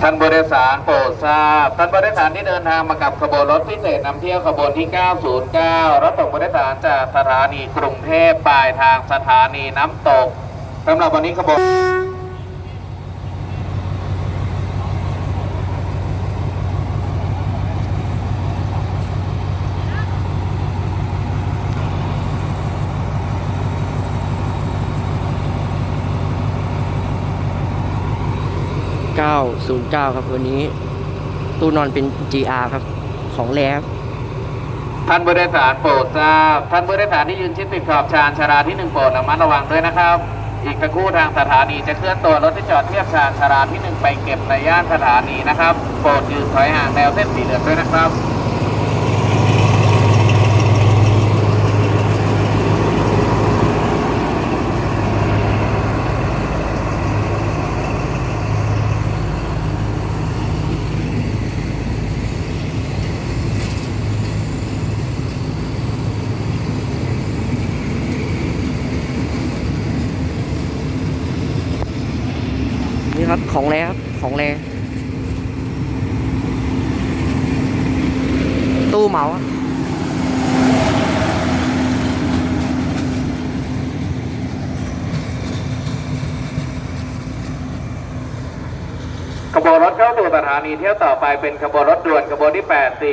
ท่านบริษัทโปรดทราบท่านบริษัทที่เดินทางมากับขบวนรถพิเศษนำเที่ยวขบวนที่ 909 รถส่งบริษัทจากสถานีกรุงเทพปลายทางสถานีน้ำตกสำหรับวันนี้ขบวน 909 ครับวันนี้ ตู้นอนเป็น GR ครับ ของแล้วท่านบริสารโปรดทราบ ท่านบริสารที่ยืนชิดติดขอบชานชาราที่หนึ่งโปรดระมัดระวังด้วยนะครับ อีกสักครู่ทางสถานีจะเคลื่อนตัวรถที่จอดเทียบชานชาราที่หนึ่งไปเก็บในย่านสถานีนะครับ โปรดยืนถอยห่างแนวเส้นสีเหลืองด้วยนะครับ นี่ครับของแล้ครับของแล้ตู้เหมาขบวนรถเข้าสู่สถานีเที่ยวต่อไปเป็นขบวนรถด่วนขบวนที่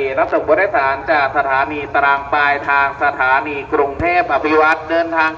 84 รับส่งผู้โดยสารจากสถานีตรางปลายทางสถานีกรุงเทพอภิวัตรเดินทาง